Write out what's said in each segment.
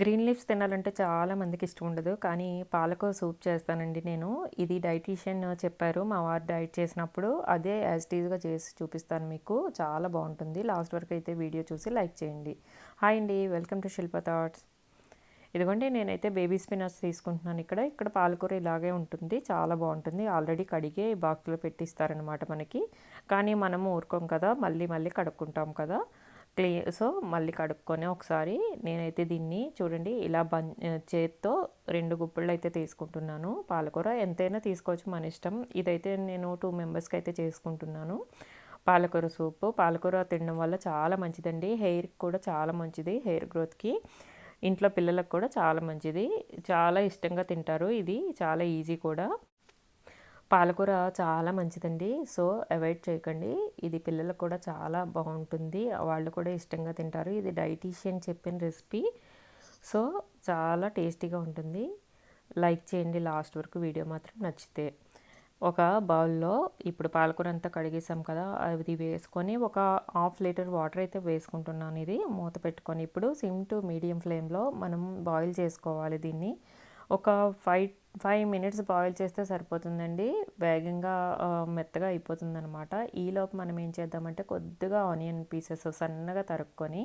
Green leaves తినాలంటే చాలా మందికి ఇష్టం ఉండదు. కానీ పాలకూర సూప్ చేస్తానండి నేను. ఇది డైటీషియన్ చెప్పారు. మా వారు డైట్ చేసినప్పుడు అదే యాజ్ టీజ్గా చేసి చూపిస్తాను మీకు. చాలా బాగుంటుంది. లాస్ట్ వరకు అయితే వీడియో చూసి లైక్ చేయండి. హాయ్ అండి. Welcome to Shilpa thoughts. ఇదిగోండి నేనైతే బేబీ స్పినర్స్ తీసుకుంటున్నాను ఇక్కడ. ఇక్కడ పాలకూర ఇలాగే ఉంటుంది. చాలా బాగుంటుంది. ఆల్రెడీ కడిగే బాక్స్లో పెట్టిస్తారనమాట మనకి. కానీ మనము ఊరుకోం కదా. మళ్ళీ మళ్ళీ కడుక్కుంటాం కదా. క్లీ సో మళ్ళీ కడుక్కొని ఒకసారి నేనైతే దీన్ని చూడండి ఇలా బం చేత్తో రెండు గుప్పిళ్ళు అయితే తీసుకుంటున్నాను. పాలకూర ఎంతైనా తీసుకోవచ్చు మన ఇష్టం. ఇదైతే నేను టూ మెంబర్స్కి అయితే చేసుకుంటున్నాను. పాలకూర సూప్. పాలకూర తినడం వల్ల చాలా మంచిదండి. హెయిర్కి కూడా చాలా మంచిది హెయిర్ గ్రోత్కి. ఇంట్లో పిల్లలకు కూడా చాలా మంచిది. చాలా ఇష్టంగా తింటారు. ఇది చాలా ఈజీ కూడా. పాలకూర చాలా మంచిదండి. సో అవాయిడ్ చేయకండి. ఇది పిల్లలకు కూడా చాలా బాగుంటుంది. వాళ్ళు కూడా ఇష్టంగా తింటారు. ఇది డైటీషియన్ చెప్పిన రెసిపీ. సో చాలా టేస్టీగా ఉంటుంది. లైక్ చేయండి. లాస్ట్ వరకు వీడియో మాత్రం నచ్చితే. ఒక బౌల్లో ఇప్పుడు పాలకూర అంతా కడిగేసాం కదా అది వేసుకొని ఒక హాఫ్ లీటర్ వాటర్ అయితే వేసుకుంటున్నాను ఇది. మూత పెట్టుకొని ఇప్పుడు సిమ్ టు మీడియం ఫ్లేమ్లో మనం బాయిల్ చేసుకోవాలి దీన్ని. ఒక ఫైవ్ ఫైవ్ మినిట్స్ బాయిల్ చేస్తే సరిపోతుందండి. వేగంగా మెత్తగా అయిపోతుంది అనమాట ఈలోపు మనం ఏం చేద్దామంటే కొద్దిగా ఆనియన్ పీసెస్ సన్నగా తరుక్కొని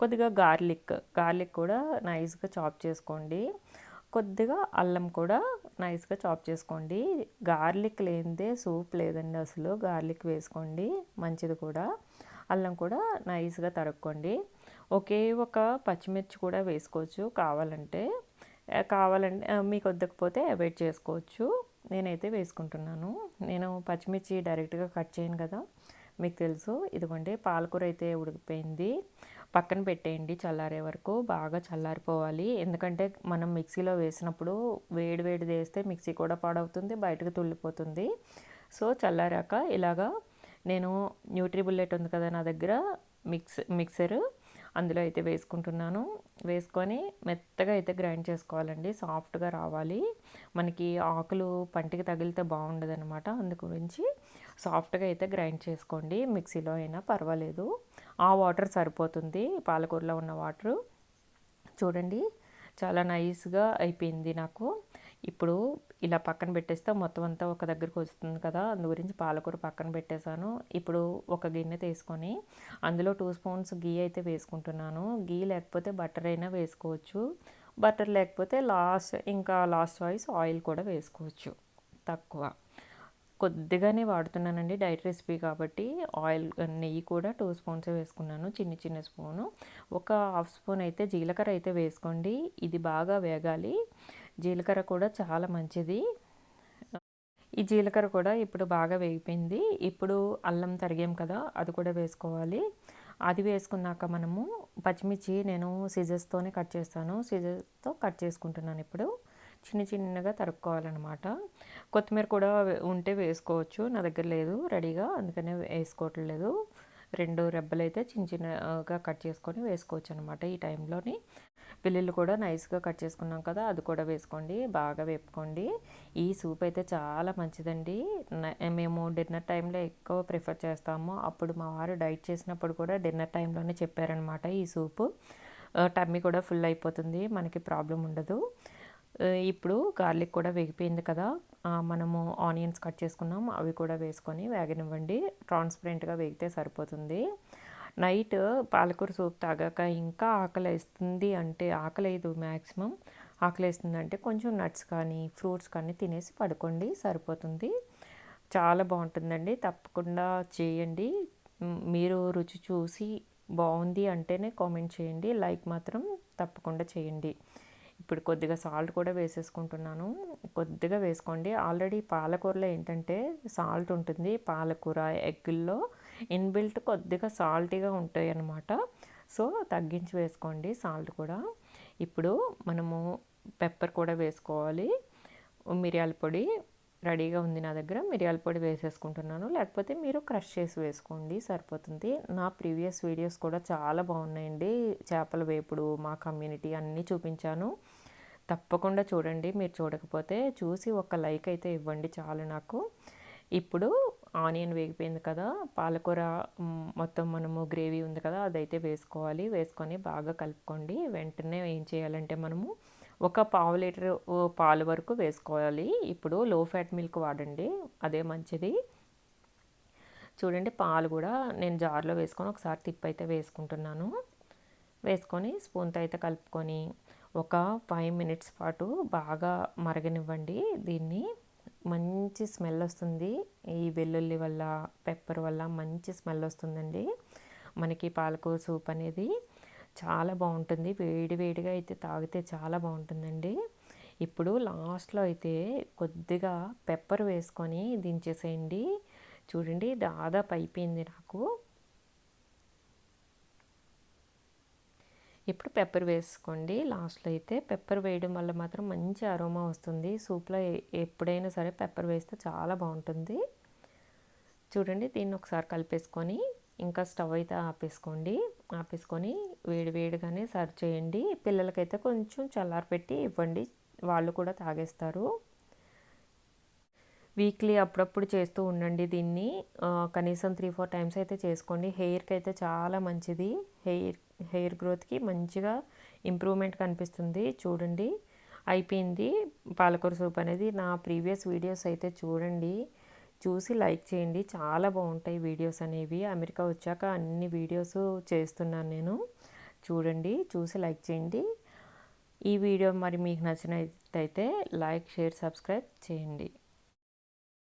కొద్దిగా గార్లిక్ గార్లిక్ కూడా నైస్గా చాప్ చేసుకోండి. కొద్దిగా అల్లం కూడా నైస్గా చాప్ చేసుకోండి. గార్లిక్ లేనిదే సూప్ లేదండి అసలు. గార్లిక్ వేసుకోండి. మంచిది కూడా. అల్లం కూడా నైస్గా తరుక్కోండి. ఒకే ఒక పచ్చిమిర్చి కూడా వేసుకోవచ్చు కావాలంటే. కావాలంటే మీకు వద్దకపోతే అవాయిడ్ చేసుకోవచ్చు. నేనైతే వేసుకుంటున్నాను. నేను పచ్చిమిర్చి డైరెక్ట్గా కట్ చేయను కదా మీకు తెలుసు. ఇదిగోండి పాలకూర అయితే ఉడికిపోయింది. పక్కన పెట్టేయండి చల్లారే వరకు బాగా చల్లారిపోవాలి. ఎందుకంటే మనం మిక్సీలో వేసినప్పుడు వేడి వేడి వేస్తే మిక్సీ కూడా పాడవుతుంది బయటకు తుల్లిపోతుంది సో చల్లారాక ఇలాగా నేను న్యూట్రీ బుల్లెట్ ఉంది కదా నా దగ్గర మిక్స్ మిక్సర్ అందులో అయితే వేసుకుంటున్నాను. వేసుకొని మెత్తగా అయితే గ్రైండ్ చేసుకోవాలండి. సాఫ్ట్గా రావాలి. మనకి ఆకులు పంటికి తగిలితే బాగుండదు అనమాట అందు గురించి సాఫ్ట్గా అయితే గ్రైండ్ చేసుకోండి. మిక్సీలో అయినా పర్వాలేదు. ఆ వాటర్ సరిపోతుంది. పాలకూరలో ఉన్న వాటరు. చూడండి. చాలా నైస్గా అయిపోయింది నాకు. ఇప్పుడు ఇలా పక్కన పెట్టేస్తే మొత్తం అంతా ఒక దగ్గరికి వస్తుంది కదా అందు గురించి పాలకూర పక్కన పెట్టేశాను. ఇప్పుడు ఒక గిన్నె తీసుకొని అందులో టూ స్పూన్స్ గీ అయితే వేసుకుంటున్నాను. గీ లేకపోతే బటర్ అయినా వేసుకోవచ్చు. బటర్ లేకపోతే లాస్ట్ ఇంకా లాస్ట్ వాయిస్ ఆయిల్ కూడా వేసుకోవచ్చు తక్కువ. కొద్దిగానే వాడుతున్నానండి డైట్ రెసిపీ కాబట్టి ఆయిల్ నెయ్యి కూడా టూ స్పూన్స్ వేసుకున్నాను చిన్న చిన్న స్పూను ఒక హాఫ్ స్పూన్ అయితే జీలకర్ర అయితే వేసుకోండి. ఇది బాగా వేగాలి. జీలకర్ర కూడా చాలా మంచిది. ఈ జీలకర్ర కూడా ఇప్పుడు బాగా వేగిపోయింది. ఇప్పుడు అల్లం తరిగాం కదా అది కూడా వేసుకోవాలి. అది వేసుకున్నాక మనము పచ్చిమిర్చి నేను సీజర్స్తోనే కట్ చేస్తాను. సిజర్స్తో కట్ చేసుకుంటున్నాను ఇప్పుడు. చిన్న చిన్నగా తరుక్కోవాలన్నమాట. కొత్తిమీర కూడా ఉంటే వేసుకోవచ్చు. నా దగ్గర లేదు రెడీగా అందుకనే వేసుకోవట్లేదు రెండు రెబ్బలు అయితే చిన్న చిన్నగా కట్ చేసుకొని వేసుకోవచ్చు అనమాట ఈ టైంలోని పెళ్ళిళ్ళు కూడా నైస్గా కట్ చేసుకున్నాం కదా అది కూడా వేసుకోండి బాగా వేపుకోండి. ఈ సూప్ అయితే చాలా మంచిదండి. మేము డిన్నర్ టైంలో ఎక్కువ ప్రిఫర్ చేస్తాము. అప్పుడు మా వారు డైట్ చేసినప్పుడు కూడా డిన్నర్ టైంలోనే చెప్పారనమాట ఈ సూపు. టమ్మీ కూడా ఫుల్ అయిపోతుంది మనకి ప్రాబ్లం ఉండదు. ఇప్పుడు గార్లిక్ కూడా వేగిపోయింది కదా మనము ఆనియన్స్ కట్ చేసుకున్నాం అవి కూడా వేసుకొని వేగనివ్వండి. ట్రాన్స్పరెంట్గా వేగితే సరిపోతుంది. నైట్ పాలకూర సూప్ తాగాక ఇంకా ఆకలి వేస్తుంది అంటే ఆకలేదు మ్యాక్సిమం ఆకలి వేస్తుందంటే కొంచెం నట్స్ కానీ ఫ్రూట్స్ కానీ తినేసి పడుకోండి సరిపోతుంది. చాలా బాగుంటుందండి. తప్పకుండా చేయండి. మీరు రుచి చూసి బాగుంది అంటేనే కామెంట్ చేయండి. లైక్ మాత్రం తప్పకుండా చేయండి. ఇప్పుడు కొద్దిగా సాల్ట్ కూడా వేసేసుకుంటున్నాను. కొద్దిగా వేసుకోండి. ఆల్రెడీ పాలకూరలో ఏంటంటే సాల్ట్ ఉంటుంది. పాలకూర ఎగ్గుల్లో ఇన్బిల్ట్ కొద్దిగా సాల్టీగా ఉంటాయి అన్నమాట సో తగ్గించి వేసుకోండి సాల్ట్ కూడా. ఇప్పుడు మనము పెప్పర్ కూడా వేసుకోవాలి. మిరియాల పొడి రెడీగా ఉంది నా దగ్గర. మిరియాల పొడి వేసేసుకుంటున్నాను. లేకపోతే మీరు క్రష్ చేసి వేసుకోండి సరిపోతుంది. నా ప్రీవియస్ వీడియోస్ కూడా చాలా బాగున్నాయండి. చేపల వేపుడు మా కమ్యూనిటీ అన్నీ చూపించాను. తప్పకుండా చూడండి. మీరు చూడకపోతే చూసి ఒక లైక్ అయితే ఇవ్వండి చాలు నాకు. ఇప్పుడు ఆనియన్ వేగిపోయింది కదా పాలకూర మొత్తం మనము గ్రేవీ ఉంది కదా అదైతే వేసుకోవాలి. వేసుకొని బాగా కలుపుకోండి. వెంటనే ఏం చేయాలంటే మనము ఒక పావు లీటర్ పాలు వరకు వేసుకోవాలి. ఇప్పుడు లో ఫ్యాట్ మిల్క్ వాడండి. అదే మంచిది. చూడండి పాలు కూడా నేను జార్లో వేసుకొని ఒకసారి తిప్పి అయితే వేసుకుంటున్నాను. వేసుకొని స్పూన్తో అయితే కలుపుకొని ఒక ఫైవ్ మినిట్స్ పాటు బాగా మరగనివ్వండి దీన్ని. మంచి స్మెల్ వస్తుంది. ఈ వెల్లుల్లి వల్ల పెప్పర్ వల్ల మంచి స్మెల్ వస్తుందండి. మనకి పాలకూర సూప్ అనేది చాలా బాగుంటుంది. వేడి వేడిగా అయితే తాగితే చాలా బాగుంటుందండి. ఇప్పుడు లాస్ట్లో అయితే కొద్దిగా పెప్పర్ వేసుకొని దించేసేయండి. చూడండి దాదాపు అయిపోయింది నాకు. ఇప్పుడు పెప్పర్ వేసుకోండి. లాస్ట్లో అయితే పెప్పర్ వేయడం వల్ల మాత్రం మంచి అరోమా వస్తుంది. సూప్లో ఎప్పుడైనా సరే పెప్పర్ వేస్తే చాలా బాగుంటుంది. చూడండి దీన్ని ఒకసారి కలిపేసుకొని ఇంకా స్టవ్ అయితే ఆపేసుకోండి. ఆపేసుకొని వేడి వేడిగానే సర్వ్ చేయండి. పిల్లలకైతే కొంచెం చల్లారపెట్టి ఇవ్వండి. వాళ్ళు కూడా తాగేస్తారు. వీక్లీ అప్పుడప్పుడు చేస్తూ ఉండండి దీన్ని. కనీసం త్రీ ఫోర్ టైమ్స్ అయితే చేసుకోండి. హెయిర్కి అయితే చాలా మంచిది. హెయిర్ హెయిర్ గ్రోత్కి మంచిగా ఇంప్రూవ్మెంట్ కనిపిస్తుంది. చూడండి. అయిపోయింది. పాలకూర సూప్ అనేది నా ప్రీవియస్ వీడియోస్ అయితే చూడండి. చూసి లైక్ చేయండి. చాలా బాగుంటాయి వీడియోస్ అనేవి. అమెరికా వచ్చాక అన్ని వీడియోస్ చేస్తున్నాను నేను. చూడండి. చూసి లైక్ చేయండి. ఈ వీడియో మరి మీకు నచ్చినట్టయితే లైక్ షేర్ సబ్స్క్రైబ్ చేయండి.